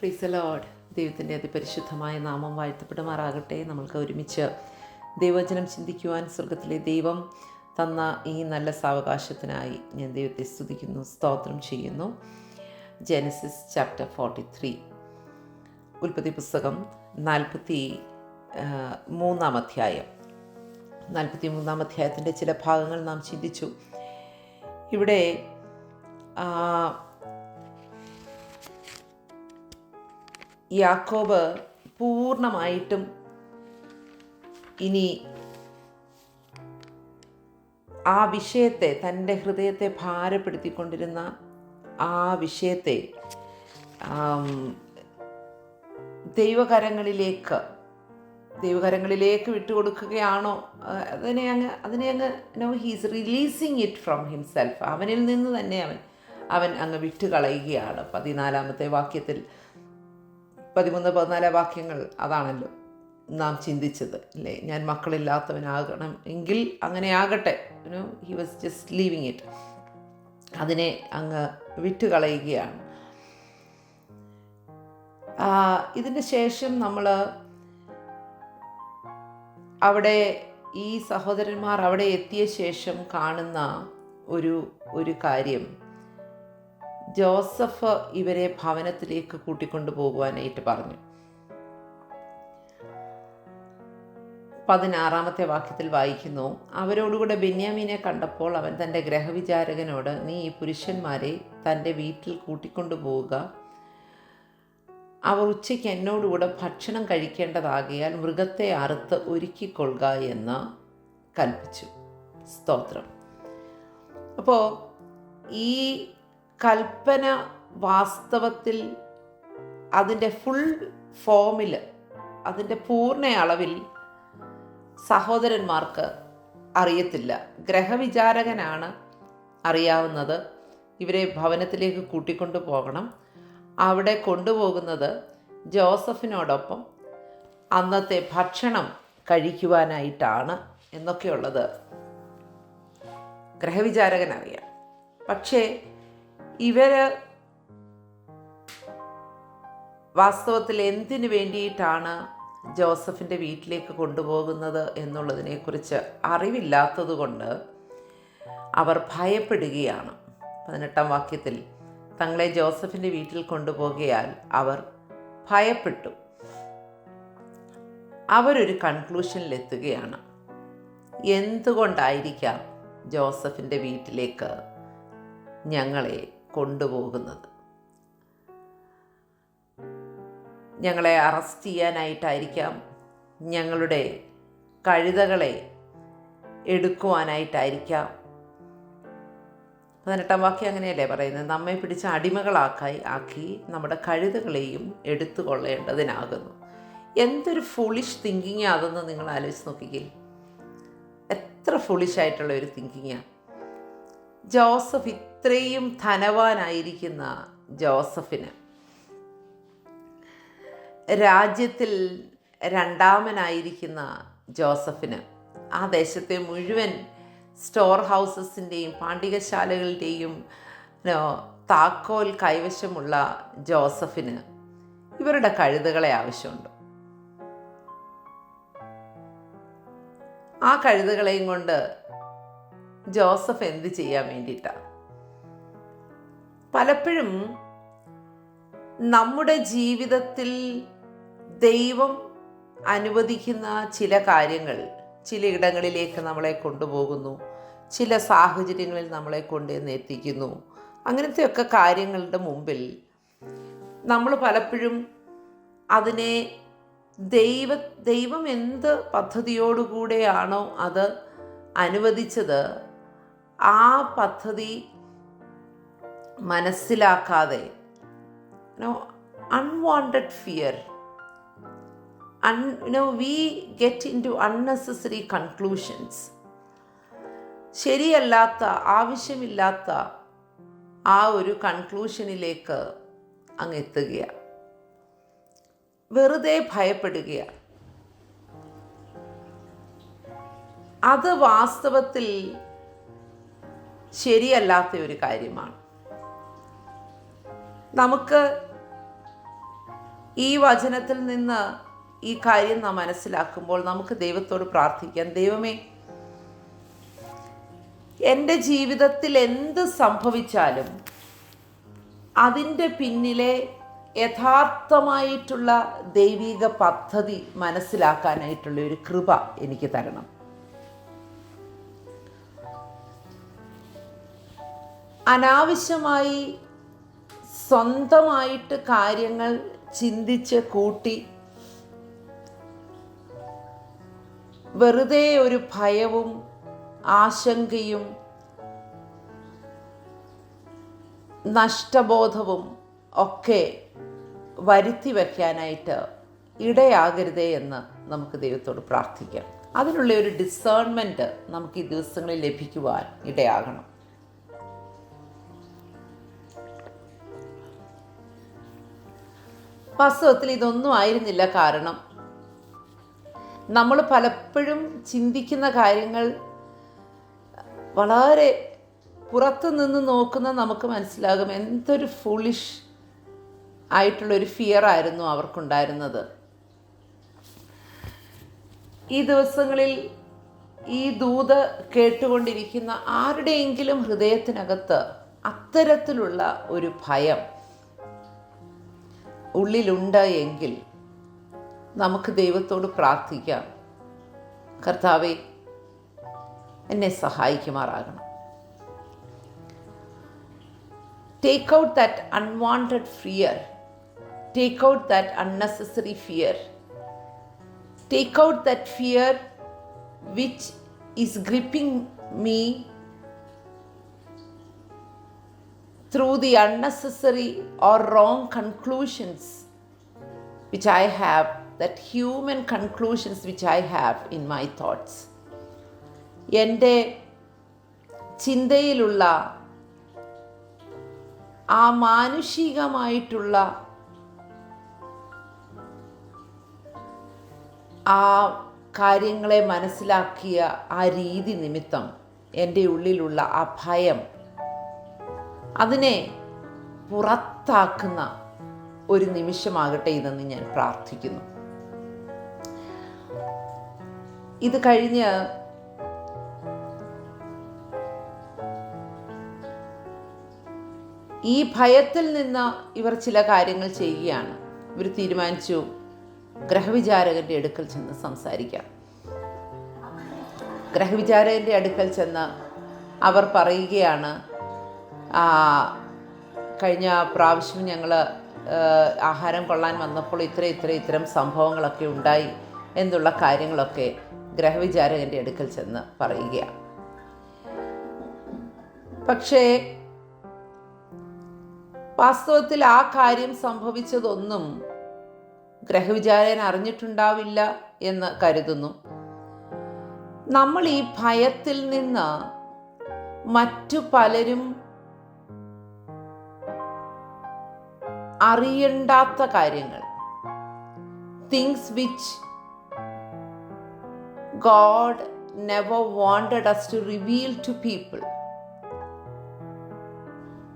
പ്രീസ് load ദൈവത്തിന്റെ അതിപരിശുദ്ധമായ നാമം വാഴ്ത്തപ്പെടുമാറാകട്ടെ. നമ്മൾക്ക് ഒരുമിച്ച് ദൈവവചനം ചിന്തിക്കുവാൻ സ്വർഗത്തിലെ ദൈവം തന്ന ഈ നല്ല സാവകാശത്തിനായി ഞാൻ ദൈവത്തെ സ്തുതിക്കുന്നു സ്തോത്രം ചെയ്യുന്നു. ജനസിസ് ചാപ്റ്റർ ഫോർട്ടി ത്രീ ഉൽപ്പത്തി പുസ്തകം നാൽപ്പത്തി മൂന്നാം അധ്യായം. നാൽപ്പത്തി മൂന്നാം അധ്യായത്തിന്റെ ചില ഭാഗങ്ങൾ നാം ചിന്തിച്ചു. ഇവിടെ യാക്കോബ് പൂർണമായിട്ടും ഇനി ആ വിഷയത്തെ തന്റെ ഹൃദയത്തെ ഭാരപ്പെടുത്തിക്കൊണ്ടിരുന്ന ആ വിഷയത്തെ ദൈവകരങ്ങളിലേക്ക് ദൈവകരങ്ങളിലേക്ക് വിട്ടുകൊടുക്കുകയാണോ? അതിനെ അങ്ങ് അതിനെ അങ്ങ് no he's releasing it from himself അവനിൽ നിന്ന് തന്നെ അവൻ അവൻ അങ്ങ് വിട്ടുകളയുകയാണ്. പതിനാലാമത്തെ വാക്യത്തിൽ പതിമൂന്ന് പതിനാല് വാക്യങ്ങൾ അതാണല്ലോ നാം ചിന്തിച്ചത് അല്ലേ? ഞാൻ മക്കളില്ലാത്തവനാകണം എങ്കിൽ അങ്ങനെ ആകട്ടെ he was just leaving it അതിനെ അങ്ങ് വിട്ടുകളയുകയാണ്. ആ, ഇതിന് ശേഷം നമ്മൾ അവിടെ ഈ സഹോദരന്മാർ അവിടെ എത്തിയ ശേഷം കാണുന്ന ഒരു ഒരു കാര്യം. ജോസഫ് ഇവരെ ഭവനത്തിലേക്ക് കൂട്ടിക്കൊണ്ടു പോകുവാനായിട്ട് പറഞ്ഞു. പതിനാറാമത്തെ വാക്യത്തിൽ വായിക്കുന്നു അവരോടുകൂടെ ബെന്യാമീനെ കണ്ടപ്പോൾ അവൻ തന്റെ ഗ്രഹവിചാരകനോട് നീ ഈ പുരുഷന്മാരെ തന്റെ വീട്ടിൽ കൂട്ടിക്കൊണ്ടു പോവുക. അവർ ഉച്ചയ്ക്ക് എന്നോടുകൂടെ ഭക്ഷണം കഴിക്കേണ്ടതാകിയാൽ മൃഗത്തെ അറുത്ത് ഒരുക്കിക്കൊള്ളുക എന്ന് കൽപ്പിച്ചു. സ്തോത്രം. അപ്പോൾ ഈ കൽപ്പന വാസ്തവത്തിൽ അതിന്റെ ഫുൾ ഫോമിൽ അതിന്റെ പൂർണ അളവിൽ സഹോദരന്മാർക്ക് അറിയത്തില്ല. ഗ്രഹവിചാരകനാണ് അറിയാവുന്നത്. ഇവരെ ഭവനത്തിലേക്ക് കൂട്ടിക്കൊണ്ടു പോകണം. അവിടെ കൊണ്ടുപോകുന്നത് ജോസഫിനോടൊപ്പം അന്നത്തെ ഭക്ഷണം കഴിക്കുവാനായിട്ടാണ് എന്നൊക്കെയുള്ളത്. ഗ്രഹവിചാരകൻ അറിയാം പക്ഷേ ഇവർ വാസ്തവത്തിൽ എന്തിനു വേണ്ടിയിട്ടാണ് ജോസഫിന്റെ വീട്ടിലേക്ക് കൊണ്ടുപോകുന്നത് എന്നുള്ളതിനെക്കുറിച്ച് അറിവില്ലാത്തതുകൊണ്ട് അവർ ഭയപ്പെടുകയാണ്. പതിനെട്ടാം വാക്യത്തിൽ തങ്ങളെ ജോസഫിന്റെ വീട്ടിൽ കൊണ്ടുപോകിയാൽ അവർ ഭയപ്പെട്ടു. അവരൊരു കൺക്ലൂഷനിലെത്തുകയാണ്. എന്തുകൊണ്ടായിരിക്കാം ജോസഫിന്റെ വീട്ടിലേക്ക് ഞങ്ങളെ കൊണ്ടുപോകുന്നത്. ഞങ്ങളെ അറസ്റ്റ് ചെയ്യാനായിട്ടായിരിക്കാം ഞങ്ങളുടെ കഴുതകളെ എടുക്കുവാനായിട്ടായിരിക്കാം. പതിനെട്ടാം വാക്യം അങ്ങനെയല്ലേ പറയുന്നത്? നമ്മെ പിടിച്ച അടിമകളാക്കായി ആക്കി നമ്മുടെ കഴുതകളെയും എടുത്തു കൊള്ളേണ്ടതിനാകുന്നു. എന്തൊരു ഫുളിഷ് തിങ്കിങ് ആകുന്നു നിങ്ങൾ ആലോചിച്ച് നോക്കിക്കേ. എത്ര ഫുളിഷായിട്ടുള്ള ഒരു തിങ്കിങ്ങാണ് ജോസഫ് ഇത്രയും ധനവാനായിരിക്കുന്ന ജോസഫിന്. രാജ്യത്തിൽ രണ്ടാമനായിരിക്കുന്ന ജോസഫിന്. ആ ദേശത്തെ മുഴുവൻ സ്റ്റോർ ഹൗസസിന്റെയും പാണ്ഡികശാലകളുടെയും താക്കോൽ കൈവശമുള്ള ജോസഫിന് ഇവരുടെ കഴുതുകളെ ആവശ്യമുണ്ട്. ആ കഴുതുകളെയും കൊണ്ട് ജോസഫ് എന്ത് ചെയ്യാൻ വേണ്ടിയിട്ടാണ് പലപ്പോഴും നമ്മുടെ ജീവിതത്തിൽ ദൈവം അനുവദിക്കുന്ന ചില കാര്യങ്ങൾ ചില ഇടങ്ങളിലേക്ക് നമ്മളെ കൊണ്ടുപോകുന്നു ചില സാഹചര്യങ്ങളിൽ നമ്മളെ കൊണ്ടുവന്ന് എത്തിക്കുന്നു. അങ്ങനത്തെയൊക്കെ കാര്യങ്ങളുടെ മുമ്പിൽ നമ്മൾ പലപ്പോഴും അതിനെ ദൈവ ദൈവം എന്ത് പദ്ധതിയോടുകൂടെയാണോ അത് അനുവദിച്ചത് ആ പദ്ധതി മനസ്സിലാക്കാതെ unwanted fear un, we get we get conclusions unnecessary conclusions. ശരിയല്ലാത്ത ആവശ്യമില്ലാത്ത ആ ഒരു കൺക്ലൂഷനിലേക്ക് അങ്ങ് എത്തുകയാണ് വെറുതെ ഭയപ്പെടുക അത് വാസ്തവത്തിൽ ശരിയല്ലാത്ത ഒരു കാര്യമാണ്. നമുക്ക് ഈ വചനത്തിൽ നിന്ന് ഈ കാര്യം നാം മനസ്സിലാക്കുമ്പോൾ നമുക്ക് ദൈവത്തോട് പ്രാർത്ഥിക്കാം. ദൈവമേ എന്റെ ജീവിതത്തിൽ എന്ത് സംഭവിച്ചാലും അതിന്റെ പിന്നിലെ യഥാർത്ഥമായിട്ടുള്ള ദൈവിക പദ്ധതി മനസ്സിലാക്കാനായിട്ടുള്ള ഒരു കൃപ എനിക്ക് തരണം. അനാവശ്യമായി സ്വന്തമായിട്ട് കാര്യങ്ങൾ ചിന്തിച്ച് കൂട്ടി വെറുതെ ഒരു ഭയവും ആശങ്കയും നഷ്ടബോധവും ഒക്കെ വരുത്തി വയ്ക്കാനായിട്ട് ഇടയാകരുതേ എന്ന് നമുക്ക് ദൈവത്തോട് പ്രാർത്ഥിക്കാം. അതിനുള്ള ഒരു ഡിസേൺമെന്റ് നമുക്ക് ഈ ദിവസങ്ങളിൽ ലഭിക്കുവാൻ ഇടയാകണം. വാസ്തവത്തിൽ ഇതൊന്നും ആയിരുന്നില്ല കാരണം. നമ്മൾ പലപ്പോഴും ചിന്തിക്കുന്ന കാര്യങ്ങൾ വളരെ പുറത്തു നിന്ന് നോക്കുന്ന നമുക്ക് മനസ്സിലാകും. എന്തൊരു ഫുളിഷ് ആയിട്ടുള്ളൊരു ഫിയർ ആയിരുന്നു അവർക്കുണ്ടായിരുന്നത്. ഈ ദിവസങ്ങളിൽ ഈ ദൂത് കേട്ടുകൊണ്ടിരിക്കുന്ന ആരുടെയെങ്കിലും ഹൃദയത്തിനകത്ത് അത്തരത്തിലുള്ള ഒരു ഭയം ഉള്ളിലുണ്ട് എങ്കിൽ നമുക്ക് ദൈവത്തോട് പ്രാർത്ഥിക്കാം. കർത്താവെ എന്നെ സഹായിക്കുമാറാകണം. Take out that unwanted fear take out that unnecessary fear take out that fear which is gripping me through the unnecessary or wrong conclusions which I have, that human conclusions which I have in my thoughts. എന്റെ ചിന്തയിലുള്ള ആ മാനുഷികമായിട്ടുള്ള ആ കാര്യങ്ങളെ മനസ്സിലാക്കിയ ആ രീതി നിമിത്തം എന്റെ ഉള്ളിലുള്ള ആ ഭയം അതിനെ പുറത്താക്കുന്ന ഒരു നിമിഷമാകട്ടെ ഇതെന്ന് ഞാൻ പ്രാർത്ഥിക്കുന്നു. ഇത് കഴിഞ്ഞ് ഈ ഭയത്തിൽ നിന്ന് ഇവർ ചില കാര്യങ്ങൾ ചെയ്യുകയാണ്. ഇവർ തീരുമാനിച്ചു ഗ്രഹവിചാരകന്റെ അടുക്കൽ ചെന്ന് സംസാരിക്കാം. ഗ്രഹവിചാരകന്റെ അടുക്കൽ ചെന്ന് അവർ പറയുകയാണ് കഴിഞ്ഞ പ്രാവശ്യം ഞങ്ങൾ ആഹാരം കൊള്ളാൻ വന്നപ്പോൾ ഇത്ര ഇത്ര ഇത്തരം സംഭവങ്ങളൊക്കെ ഉണ്ടായി എന്നുള്ള കാര്യങ്ങളൊക്കെ ഗ്രഹവിചാരകന്റെ അടുക്കൽ ചെന്ന് പറയുക പക്ഷേ വാസ്തവത്തിൽ ആ കാര്യം സംഭവിച്ചതൊന്നും ഗ്രഹവിചാരകൻ അറിഞ്ഞിട്ടുണ്ടാവില്ല എന്ന് കരുതുന്നു. നമ്മൾ ഈ ഭയത്തിൽ നിന്ന് മറ്റു പലരും അറിയണ്ടാത്ത കാര്യങ്ങൾ. Things which God never wanted us to reveal to people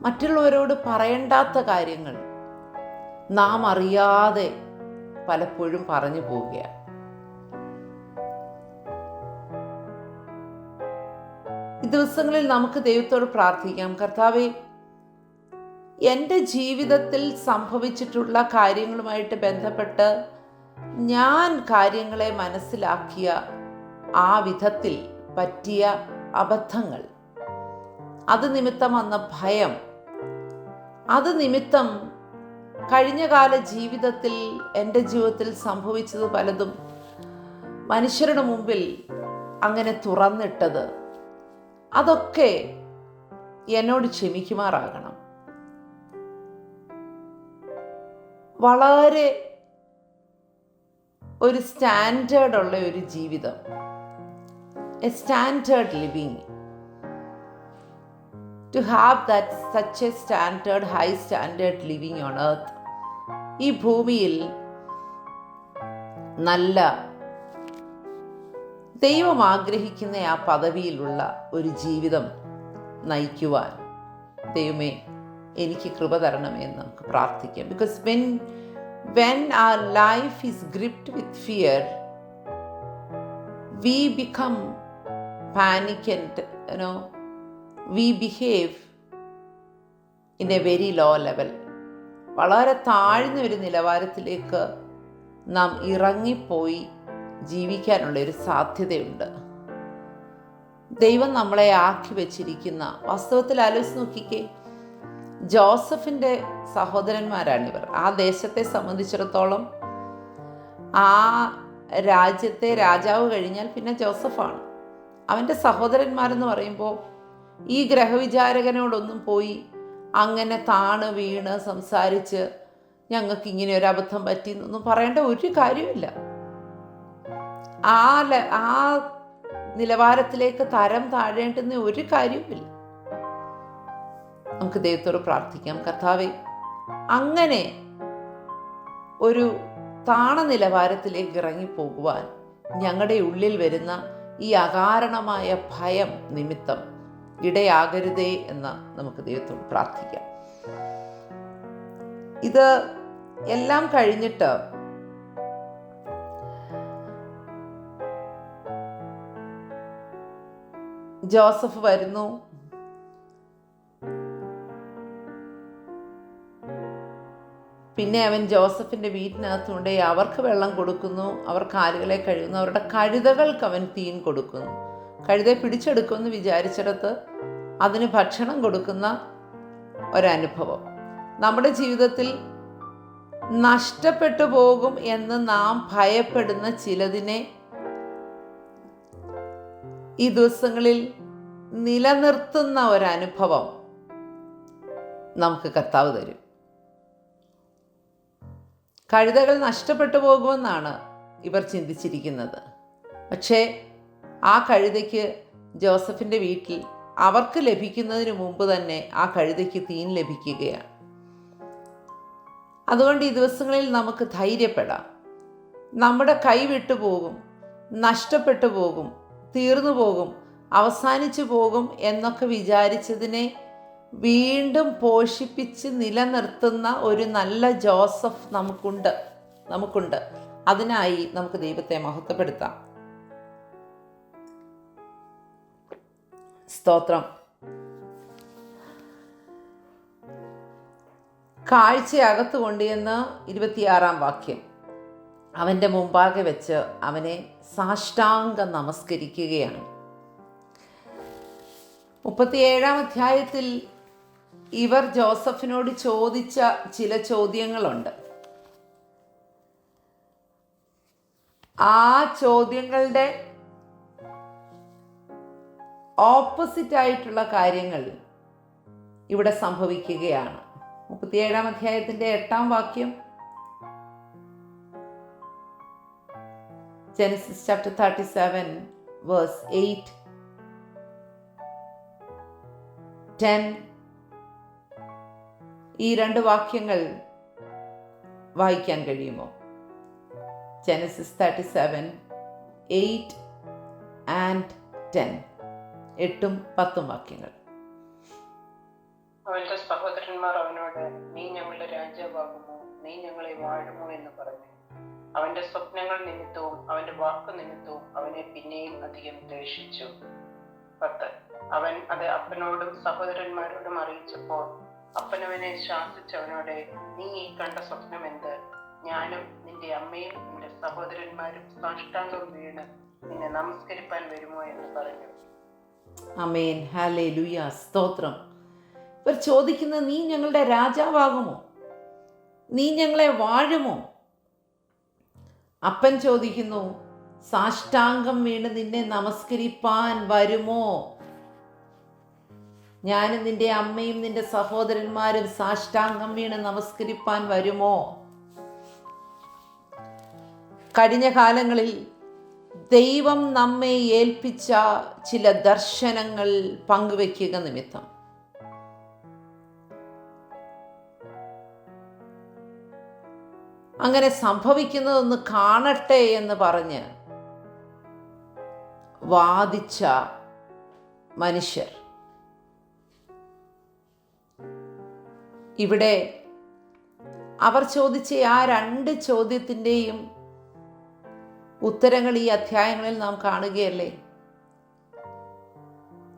മറ്റുള്ളവരോട് പറയണ്ടാത്ത കാര്യങ്ങൾ നാം അറിയാതെ പലപ്പോഴും പറഞ്ഞു പോവുകയാണ്. ദിവസങ്ങളിൽ നമുക്ക് ദൈവത്തോട് പ്രാർത്ഥിക്കാം. കർത്താവെ എന്റെ ജീവിതത്തിൽ സംഭവിച്ചിട്ടുള്ള കാര്യങ്ങളുമായിട്ട് ബന്ധപ്പെട്ട് ഞാൻ കാര്യങ്ങളെ മനസ്സിലാക്കിയ ആ വിധത്തിൽ പറ്റിയ അബദ്ധങ്ങൾ. അത് നിമിത്തം വന്ന ഭയം. അത് നിമിത്തം കഴിഞ്ഞകാല ജീവിതത്തിൽ എന്റെ ജീവിതത്തിൽ സംഭവിച്ചത് പലതും മനുഷ്യരുടെ മുമ്പിൽ അങ്ങനെ തുറന്നിട്ടത്. അതൊക്കെ എന്നോട് ക്ഷമിക്കുമാറാകണം. വളരെ ഒരു സ്റ്റാൻഡേർഡ് ഉള്ള ഒരു ജീവിതം. A standard living to have that such a standard high standard living on earth ഈ ഭൂമിയിൽ നല്ല ദൈവം ആഗ്രഹിക്കുന്ന ആ പദവിയിലുള്ള ഒരു ജീവിതം നയിക്കുവാൻ ദൈവമേ എനിക്ക് കൃപ തരണമേ എന്ന് നമുക്ക് പ്രാർത്ഥിക്കാം because when when our life is gripped with fear we become panic and know we behave in a very low level. വളരെ താഴ്ന്ന ഒരു നിലവാരത്തിലേക്ക് നാം ഇറങ്ങിപ്പോയി ജീവിക്കാനുള്ള ഒരു സാധ്യതയുണ്ട് ദൈവം നമ്മളെ ആക്കി വച്ചിരിക്കുന്ന വാസ്തവത്തിൽ ആലോചിച്ച് നോക്കിക്കേ ജോസഫിന്റെ സഹോദരന്മാരാണിവർ ആ ദേശത്തെ സംബന്ധിച്ചിടത്തോളം ആ രാജ്യത്തെ രാജാവ് കഴിഞ്ഞാൽ പിന്നെ ജോസഫാണ്. അവന്റെ സഹോദരന്മാരെന്ന് പറയുമ്പോൾ ഈ ഗ്രഹവിചാരകനോടൊന്നും പോയി അങ്ങനെ താണ് വീണ് സംസാരിച്ച് ഞങ്ങൾക്ക് ഇങ്ങനെ ഒരു അബദ്ധം പറ്റി എന്നൊന്നും പറയേണ്ട ഒരു കാര്യമില്ല ആ ആ നിലവാരത്തിലേക്ക് തരം താഴേണ്ടുന്ന ഒരു കാര്യവുമില്ല. നമുക്ക് ദൈവത്തോട് പ്രാർത്ഥിക്കാം. കർത്താവെ അങ്ങനെ ഒരു താണ നിലവാരത്തിലേക്ക് ഇറങ്ങിപ്പോകുവാൻ ഞങ്ങളുടെ ഉള്ളിൽ വരുന്ന ഈ അകാരണമായ ഭയം നിമിത്തം ഇടയാകരുതേ എന്ന് നമുക്ക് ദൈവത്തോട് പ്രാർത്ഥിക്കാം. ഇത് എല്ലാം കഴിഞ്ഞിട്ട് ജോസഫ് വരുന്നു. പിന്നെ അവൻ ജോസഫിന്റെ വീട്ടിനകത്തുകൊണ്ട് അവർക്ക് വെള്ളം കൊടുക്കുന്നു. അവർ കാലുകളെ കഴുകുന്നു. അവരുടെ കഴുതകൾക്ക് അവൻ തീൻ കൊടുക്കുന്നു. കഴുതയെ പിടിച്ചെടുക്കുമെന്ന് വിചാരിച്ചിടത്ത് അതിന് ഭക്ഷണം കൊടുക്കുന്ന ഒരനുഭവം. നമ്മുടെ ജീവിതത്തിൽ നഷ്ടപ്പെട്ടു പോകും എന്ന് നാം ഭയപ്പെടുന്ന ചിലതിനെ ഈ ദിവസങ്ങളിൽ നിലനിർത്തുന്ന ഒരനുഭവം നമുക്ക് കർത്താവ് തരും. കഴുതകൾ നഷ്ടപ്പെട്ടു പോകുമെന്നാണ് ഇവർ ചിന്തിച്ചിരിക്കുന്നത്. പക്ഷേ ആ കഴുതയ്ക്ക് ജോസഫിന്റെ വീട്ടിൽ അവർക്ക് ലഭിക്കുന്നതിന് മുമ്പ് തന്നെ ആ കഴുതയ്ക്ക് തീൻ ലഭിക്കുകയാണ്. അതുകൊണ്ട് ഈ ദിവസങ്ങളിൽ നമുക്ക് ധൈര്യപ്പെടാം. നമ്മുടെ കൈ വിട്ടുപോകും നഷ്ടപ്പെട്ടു പോകും തീർന്നു പോകും അവസാനിച്ചു പോകും എന്നൊക്കെ വിചാരിച്ചതിനെ വീണ്ടും പോഷിപ്പിച്ച് നിലനിർത്തുന്ന ഒരു നല്ല ജോസഫ് നമുക്കുണ്ട് നമുക്കുണ്ട്. അതിനായി നമുക്ക് ദൈവത്തെ മഹത്വപ്പെടുത്താം. സ്തോത്രം. കാഴ്ച അകത്ത് കൊണ്ടുവന്ന് ഇരുപത്തിയാറാം വാക്യം. അവന്റെ മുമ്പാകെ വെച്ച് അവനെ സാഷ്ടാംഗം നമസ്കരിക്കുകയാണ്. മുപ്പത്തിയേഴാം അധ്യായത്തിൽ ഇവർ ജോസഫിനോട് ചോദിച്ച ചില ചോദ്യങ്ങളുണ്ട്. ആ ചോദ്യങ്ങളുടെ ഓപ്പോസിറ്റ് ആയിട്ടുള്ള കാര്യങ്ങൾ ഇവിടെ സംഭവിക്കുകയാണ്. മുപ്പത്തിയേഴാം അധ്യായത്തിന്റെ എട്ടാം വാക്യം. Genesis chapter thirty seven verse eight ten ഈ രണ്ട് വാക്യങ്ങൾ വായിക്കാൻ കഴിയുമോ? Genesis thirty seven eight and ten എട്ടും പത്തും വാക്യങ്ങൾ. അവന്റെ സഹോദരന്മാർ അവനോട് നീ ഞങ്ങളുടെ രാജാവാകുമോ? നീ ഞങ്ങളെ വാഴുമോ എന്ന് പറഞ്ഞു. അവന്റെ സ്വപ്നങ്ങൾ നിമിത്തവും അവന്റെ വാക്ക് നിമിത്തവും അവനെ പിന്നെയും അധികം ദേഷിച്ചു പത്ത്. അവൻ അത് അപ്പനോടും സഹോദരന്മാരോടും അറിയിച്ചപ്പോൾ അപ്പനവനെ ശാസിച്ചവനോട് നീ ഈ കണ്ട സ്വപ്നം എന്ത് ഞാനും നിന്റെ അമ്മയും നിന്റെ സഹോദരന്മാരും സാഷ്ടാംഗം വീണ് നിന്നെ നമസ്കരിപ്പാൻ വരുമോ എന്ന് പറഞ്ഞു. അമേൻ ഹാലേ ലുയ സ്തോത്രം. ഇവർ ചോദിക്കുന്നത് നീ ഞങ്ങളുടെ രാജാവാകുമോ? നീ ഞങ്ങളെ വാഴുമോ? അപ്പൻ ചോദിക്കുന്നു സാഷ്ടാംഗം വീണ് നിന്നെ നമസ്കരിപ്പാൻ വരുമോ? ഞാനും നിന്റെ അമ്മയും നിന്റെ സഹോദരന്മാരും സാഷ്ടാംഗം വീണ് നമസ്കരിപ്പാൻ വരുമോ? കഴിഞ്ഞ കാലങ്ങളിൽ ദൈവം നമ്മെ ഏൽപ്പിച്ച ചില ദർശനങ്ങൾ പങ്കുവെക്കുക നിമിത്തം. അങ്ങനെ സംഭവിക്കുന്നതൊന്ന് കാണട്ടെ എന്ന് പറഞ്ഞ് വാദിച്ച മനുഷ്യർ. ഇവിടെ അവർ ചോദിച്ച ആ രണ്ട് ചോദ്യത്തിന്റെയും ഉത്തരങ്ങൾ ഈ അധ്യായങ്ങളിൽ നാം കാണുകയല്ലേ?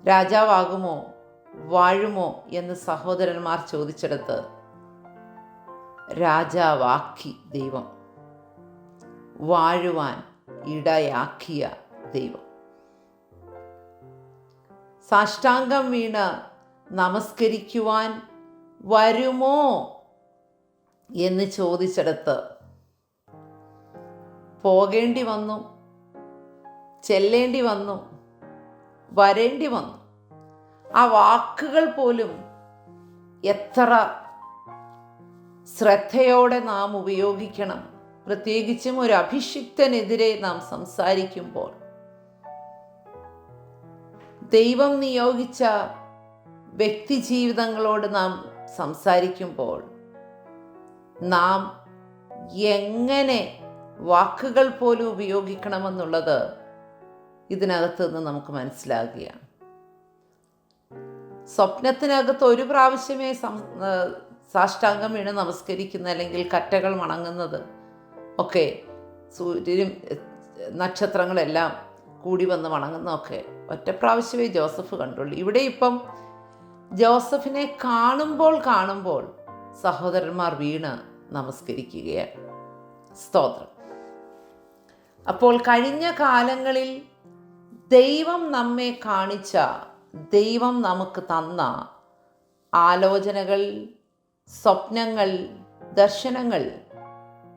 രാജാവാകുമോ വാഴുമോ എന്ന് സഹോദരന്മാർ ചോദിച്ചെടുത്ത് രാജാവാക്കി ദൈവം വാഴുവാൻ ഇടയാക്കിയ ദൈവം. സാഷ്ടാംഗം വീണ് നമസ്കരിക്കുവാൻ വരുമോ എന്ന് ചോദിച്ചെടുത്ത് പോകേണ്ടി വന്നു ചെല്ലേണ്ടി വന്നു വരേണ്ടി വന്നു. ആ വാക്കുകൾ പോലും എത്ര ശ്രദ്ധയോടെ നാം ഉപയോഗിക്കണം. പ്രത്യേകിച്ചും ഒരു അഭിഷിക്തനെതിരെ നാം സംസാരിക്കുമ്പോൾ. ദൈവം നിയോഗിച്ച വ്യക്തി ജീവിതങ്ങളോട് നാം സംസാരിക്കുമ്പോൾ നാം എങ്ങനെ വാക്കുകൾ പോലും ഉപയോഗിക്കണമെന്നുള്ളത് ഇതിനകത്ത് നിന്ന് നമുക്ക് മനസ്സിലാകുകയാണ്. സ്വപ്നത്തിനകത്ത് ഒരു പ്രാവശ്യമേ സാഷ്ടാംഗം വീണ് നമസ്കരിക്കുന്ന അല്ലെങ്കിൽ കറ്റകൾ മണങ്ങുന്നത് ഒക്കെ സൂര്യനും നക്ഷത്രങ്ങളെല്ലാം കൂടി വന്ന് മണങ്ങുന്നതൊക്കെ ഒറ്റ പ്രാവശ്യമേ ജോസഫ് കണ്ടുള്ളൂ. ഇവിടെ ഇപ്പം ജോസഫിനെ കാണുമ്പോൾ കാണുമ്പോൾ സഹോദരന്മാർ വീണ് നമസ്കരിക്കുകയാണ്. സ്തോത്രം. അപ്പോൾ കഴിഞ്ഞ കാലങ്ങളിൽ ദൈവം നമ്മെ കാണിച്ച ദൈവം നമുക്ക് തന്ന ആലോചനകൾ സ്വപ്നങ്ങൾ ദർശനങ്ങൾ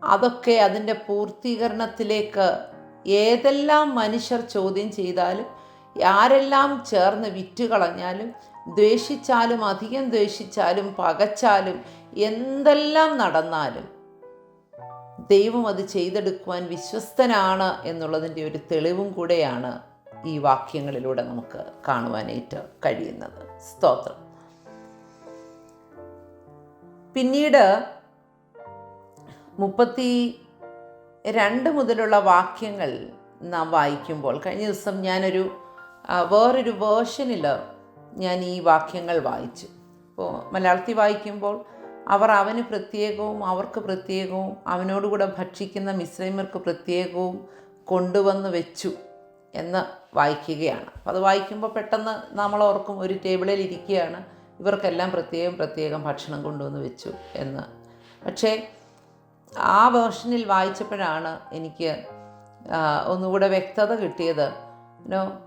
അതൊക്കെ അതിന്റെ പൂർത്തീകരണത്തിലേക്ക് ഏതെല്ലാം മനുഷ്യർ ചോദ്യം ചെയ്താലും ആരെല്ലാം ചേർന്ന് വിറ്റുകളഞ്ഞാലും ദ്വേഷിച്ചാലും അധികം ദ്വേഷിച്ചാലും പകച്ചാലും എന്തെല്ലാം നടന്നാലും ദൈവം അത് ചെയ്തെടുക്കുവാൻ വിശ്വസ്തനാണ് എന്നുള്ളതിന്റെ ഒരു തെളിവും കൂടെയാണ് ഈ വാക്യങ്ങളിലൂടെ നമുക്ക് കാണുവാനായിട്ട് കഴിയുന്നത്. സ്തോത്രം. പിന്നീട് മുപ്പത്തി രണ്ട് മുതലുള്ള വാക്യങ്ങൾ നാം വായിക്കുമ്പോൾ കഴിഞ്ഞ ദിവസം ഞാനൊരു വേറൊരു വേർഷനിൽ ഞാൻ ഈ വാക്യങ്ങൾ വായിച്ചു. അപ്പോൾ മലയാളത്തിൽ വായിക്കുമ്പോൾ അവർ അവന് പ്രത്യേകവും അവർക്ക് പ്രത്യേകവും അവനോടുകൂടെ ഭക്ഷിക്കുന്ന മിശ്രൈമർക്ക് പ്രത്യേകവും കൊണ്ടുവന്ന് വെച്ചു എന്ന് വായിക്കുകയാണ്. അപ്പോൾ അത് വായിക്കുമ്പോൾ പെട്ടെന്ന് നമ്മൾ ഓർക്കും ഒരു ടേബിളിൽ ഇരിക്കുകയാണ് ഇവർക്കെല്ലാം പ്രത്യേകം പ്രത്യേകം ഭക്ഷണം കൊണ്ടുവന്ന് വെച്ചു എന്ന്. പക്ഷേ ആ വേർഷനിൽ വായിച്ചപ്പോഴാണ് എനിക്ക് ഒന്നുകൂടെ വ്യക്തത കിട്ടിയത്. No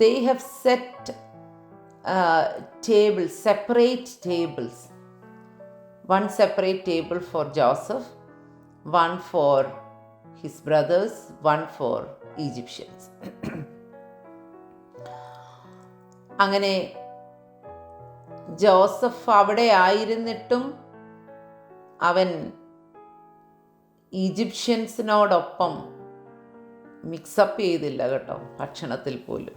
they have set table separate tables one separate table for Joseph one for his brothers one for Egyptians അങ്ങനെ ജോസഫ് അവിടെ ആയിരുന്നിട്ടും അവൻ ഈജിപ്ഷ്യൻസിനോടൊപ്പം മിക്സപ്പ് ചെയ്തില്ല കേട്ടോ ഭക്ഷണത്തിൽ പോലും.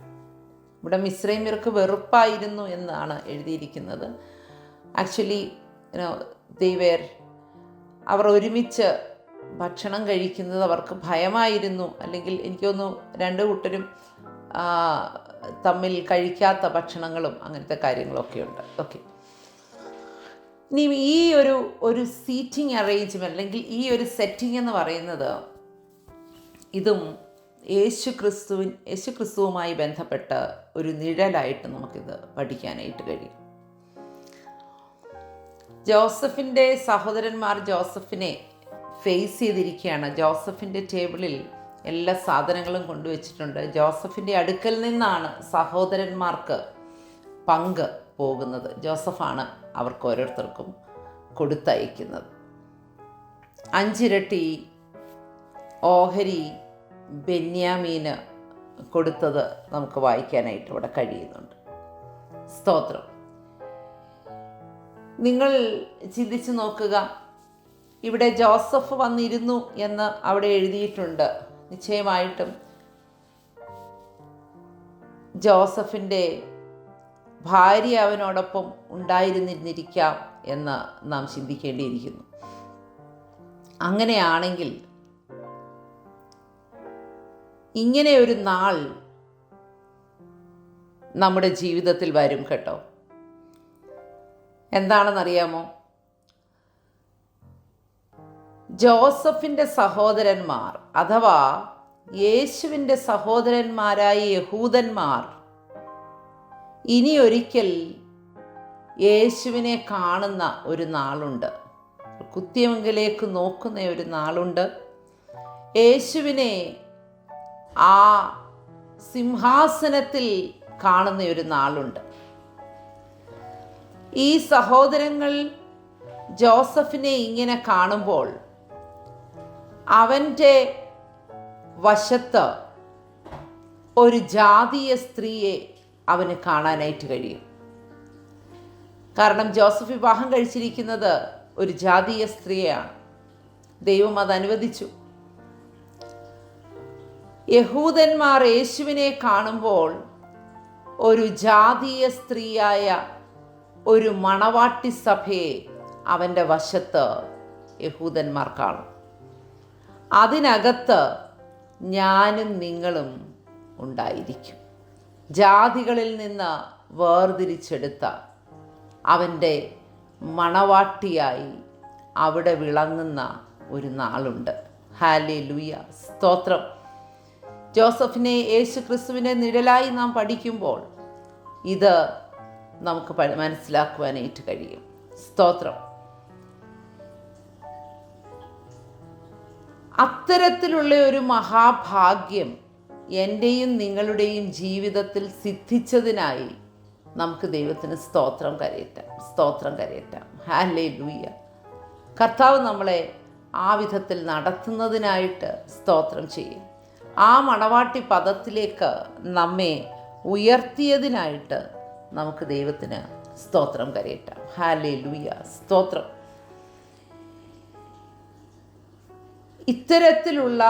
ഇവിടെ മിശ്രൈമ്യർക്ക് വെറുപ്പായിരുന്നു എന്നാണ് എഴുതിയിരിക്കുന്നത്. ആക്ച്വലി ദൈവേർ അവർ ഒരുമിച്ച് ഭക്ഷണം കഴിക്കുന്നത് അവർക്ക് ഭയമായിരുന്നു. അല്ലെങ്കിൽ എനിക്കൊന്നു രണ്ട് കൂട്ടരും തമ്മിൽ കഴിക്കാത്ത ഭക്ഷണങ്ങളും അങ്ങനത്തെ കാര്യങ്ങളൊക്കെ ഉണ്ട്. ഓക്കെ ഇനി ഈ ഒരു ഒരു സീറ്റിംഗ് അറേഞ്ച്മെന്റ് അല്ലെങ്കിൽ ഈ ഒരു സെറ്റിംഗ് എന്ന് പറയുന്നത് ഇതും യേശു ക്രിസ്തുവിൻ യേശു ക്രിസ്തുവുമായി ബന്ധപ്പെട്ട ഒരു നിഴലായിട്ട് നമുക്കിത് പഠിക്കാനായിട്ട് കഴിയും. ജോസഫിന്റെ സഹോദരന്മാർ ജോസഫിനെ ഫേസ് ചെയ്തിരിക്കുകയാണ്. ജോസഫിന്റെ ടേബിളിൽ എല്ലാ സാധനങ്ങളും കൊണ്ടുവച്ചിട്ടുണ്ട്. ജോസഫിന്റെ അടുക്കൽ നിന്നാണ് സഹോദരന്മാർക്ക് പങ്ക് പോകുന്നത്. ജോസഫാണ് അവർക്ക് ഓരോരുത്തർക്കും കൊടുത്തയക്കുന്നത്. അഞ്ചിരട്ടി ഓഹരി ബെന്യാമീന് കൊടുത്തത് നമുക്ക് വായിക്കാനായിട്ട് ഇവിടെ കഴിയുന്നുണ്ട്. സ്തോത്രം. നിങ്ങൾ ചിന്തിച്ചു നോക്കുക ഇവിടെ ജോസഫ് വന്നിരുന്നു എന്ന് അവിടെ എഴുതിയിട്ടുണ്ട്. നിശ്ചയമായിട്ടും ജോസഫിന്റെ ഭാര്യ അവനോടൊപ്പം ഉണ്ടായിരുന്നിരിക്കാം എന്ന് നാം ചിന്തിക്കേണ്ടിയിരിക്കുന്നു. അങ്ങനെയാണെങ്കിൽ ഇങ്ങനെ ഒരു നാൾ നമ്മുടെ ജീവിതത്തിൽ വരും കേട്ടോ. എന്താണെന്നറിയാമോ? ജോസഫിന്റെ സഹോദരന്മാർ അഥവാ യേശുവിന്റെ സഹോദരന്മാരായ യഹൂദന്മാർ ഇനി ഒരിക്കൽ യേശുവിനെ കാണുന്ന ഒരു നാളുണ്ട്. കുത്തിയമെങ്കിലേക്ക് നോക്കുന്ന ഒരു നാളുണ്ട്. യേശുവിനെ ആ സിംഹാസനത്തിൽ കാണുന്ന ഒരു നാളുണ്ട്. ഈ സഹോദരങ്ങൾ ജോസഫിനെ ഇങ്ങനെ കാണുമ്പോൾ അവന്റെ വശത്ത് ഒരു ജാതീയ സ്ത്രീയെ അവന് കാണാനായിട്ട് കഴിയും. കാരണം ജോസഫ് വിവാഹം കഴിച്ചിരിക്കുന്നത് ഒരു ജാതീയ സ്ത്രീയാണ്. ദൈവം അത് അനുവദിച്ചു. യഹൂദന്മാർ യേശുവിനെ കാണുമ്പോൾ ഒരു ജാതീയ സ്ത്രീയായ ഒരു മണവാട്ടി സഭയെ അവന്റെ വശത്ത് യഹൂദന്മാർ കാണും. അതിനകത്ത് ഞാനും നിങ്ങളും ഉണ്ടായിരിക്കും. ജാതികളിൽ നിന്ന് വേർതിരിച്ചെടുത്ത അവന്റെ മണവാട്ടിയായി അവിടെ വിളങ്ങുന്ന ഒരു നാളുണ്ട്. ഹാലേ ലൂയ സ്തോത്രം. ജോസഫിനെ യേശു ക്രിസ്തുവിനെ നിഴലായി നാം പഠിക്കുമ്പോൾ ഇത് നമുക്ക് മനസ്സിലാക്കുവാനായിട്ട് കഴിയും. സ്തോത്രം. അത്തരത്തിലുള്ള ഒരു മഹാഭാഗ്യം എന്റെയും നിങ്ങളുടെയും ജീവിതത്തിൽ സിദ്ധിച്ചതിനായി നമുക്ക് ദൈവത്തിന് സ്തോത്രം കരയറ്റാം. സ്തോത്രം കരയറ്റാം. ഹാലേ ലൂയ കർത്താവ് നമ്മളെ ആ വിധത്തിൽ നടത്തുന്നതിനായിട്ട് സ്തോത്രം ചെയ്യും. ആ മണവാട്ടി പദത്തിലേക്ക് നമ്മെ ഉയർത്തിയതിനായിട്ട് നമുക്ക് ദൈവത്തിന് സ്തോത്രം കരയറ്റാം ഹാലേ ലൂയ സ്തോത്രം. ഇത്തരത്തിലുള്ള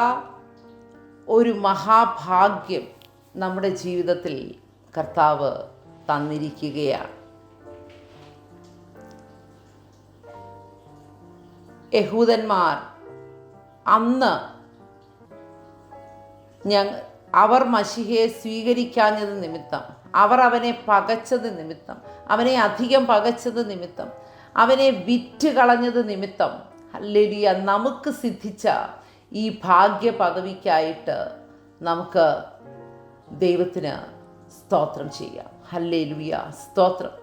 ഒരു മഹാഭാഗ്യം നമ്മുടെ ജീവിതത്തിൽ കർത്താവ് തന്നിരിക്കുകയാണ്. യഹൂദന്മാർ അന്ന് ഞങ്ങ അവർ മഷിഹയെ സ്വീകരിക്കാഞ്ഞത് നിമിത്തം. അവർ അവനെ പകച്ചത് നിമിത്തം. അവനെ അധികം പകച്ചത് നിമിത്തം. അവനെ വിറ്റ് കളഞ്ഞത് നിമിത്തം. ഹല്ലേലൂയ. നമുക്ക് സിദ്ധിച്ച ഈ ഭാഗ്യ പദവിക്കായിട്ട് നമുക്ക് ദൈവത്തിന് സ്തോത്രം ചെയ്യാം. ഹല്ലേ ലുയ സ്തോത്രം.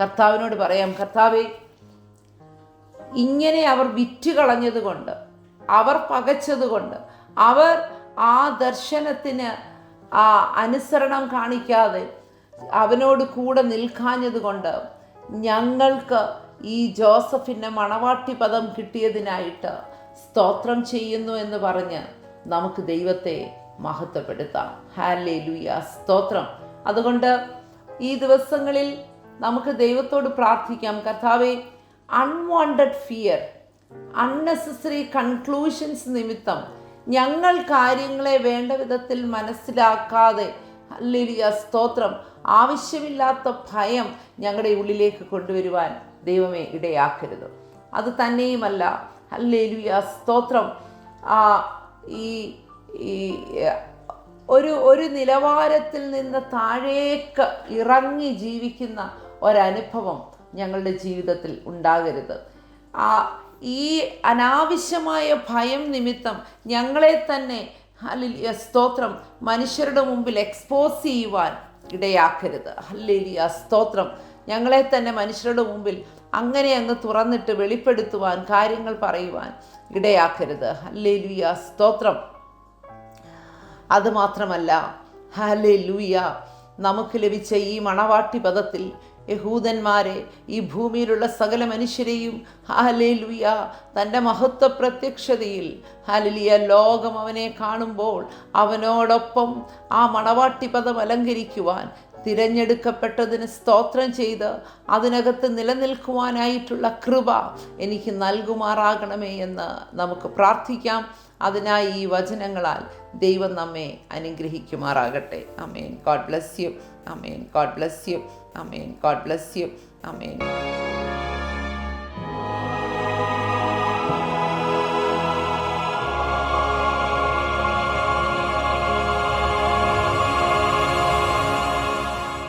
കർത്താവിനോട് പറയാം കർത്താവേ ഇങ്ങനെ അവർ വിറ്റ് കളഞ്ഞതുകൊണ്ട് അവർ പകച്ചതുകൊണ്ട് അവർ ആ ദർശനത്തിന് ആ അനുസരണം കാണിക്കാതെ അവനോട് കൂടെ നിൽക്കാഞ്ഞതുകൊണ്ട് ഞങ്ങൾക്ക് ഈ ജോസഫിന്റെ മണവാട്ടി പദം കിട്ടിയതിനായിട്ട് സ്തോത്രം ചെയ്യുന്നു എന്ന് പറഞ്ഞ് നമുക്ക് ദൈവത്തെ മഹത്വപ്പെടുത്താം. ഹാലേ ലുയ സ്തോത്രം. അതുകൊണ്ട് ഈ ദിവസങ്ങളിൽ നമുക്ക് ദൈവത്തോട് പ്രാർത്ഥിക്കാം. കർത്താവെ അൺവാണ്ടഡ് ഫിയർ അൺനെസസറി കൺക്ലൂഷൻസ് നിമിത്തം ഞങ്ങൾ കാര്യങ്ങളെ വേണ്ട വിധത്തിൽ മനസ്സിലാക്കാതെ അല്ലിയ സ്തോത്രം ആവശ്യമില്ലാത്ത ഭയം ഞങ്ങളുടെ ഉള്ളിലേക്ക് കൊണ്ടുവരുവാൻ ദൈവമേ ഇടയാക്കരുത്. അത് തന്നെയുമല്ല ഹല്ലേലൂയ സ്തോത്രം ആ ഈ ഒരു ഒരു നിലവാരത്തിൽ നിന്ന് താഴേക്ക് ഇറങ്ങി ജീവിക്കുന്ന ഒരനുഭവം ഞങ്ങളുടെ ജീവിതത്തിൽ ഉണ്ടാകരുത്. ആ ഈ അനാവശ്യമായ ഭയം നിമിത്തം ഞങ്ങളെ തന്നെ ഹലിയ സ്തോത്രം മനുഷ്യരുടെ മുമ്പിൽ എക്സ്പോസ് ചെയ്യുവാൻ ഇടയാക്കരുത്. ഹല്ലിയ സ്തോത്രം ഞങ്ങളെ തന്നെ മനുഷ്യരുടെ മുമ്പിൽ അങ്ങനെ അങ്ങ് തുറന്നിട്ട് വെളിപ്പെടുത്തുവാൻ കാര്യങ്ങൾ പറയുവാൻ ഇടയാക്കരുത്. ഹല്ലേലൂയ സ്തോത്രം. അതുമാത്രമല്ല ഹാലേ ലുയ നമുക്ക് ലഭിച്ച ഈ മണവാട്ടി പദത്തിൽ യഹൂദന്മാരെ ഈ ഭൂമിയിലുള്ള സകല മനുഷ്യരെയും ഹാലേ ലൂയ തന്റെ മഹത്വ പ്രത്യക്ഷതയിൽ ഹാലലിയ ലോകം അവനെ കാണുമ്പോൾ അവനോടൊപ്പം ആ മണവാട്ടി പദം അലങ്കരിക്കുവാൻ തിരഞ്ഞെടുക്കപ്പെട്ടതിന് സ്തോത്രം ചെയ്ത് അതിനകത്ത് നിലനിൽക്കുവാനായിട്ടുള്ള കൃപ എനിക്ക് നൽകുമാറാകണമേ എന്ന് നമുക്ക് പ്രാർത്ഥിക്കാം. അതിനായി ഈ വചനങ്ങളാൽ ദൈവം നമ്മെ അനുഗ്രഹിക്കുമാറാകട്ടെ. Amen God bless you. Amen God bless you. Amen. God bless you. Amen.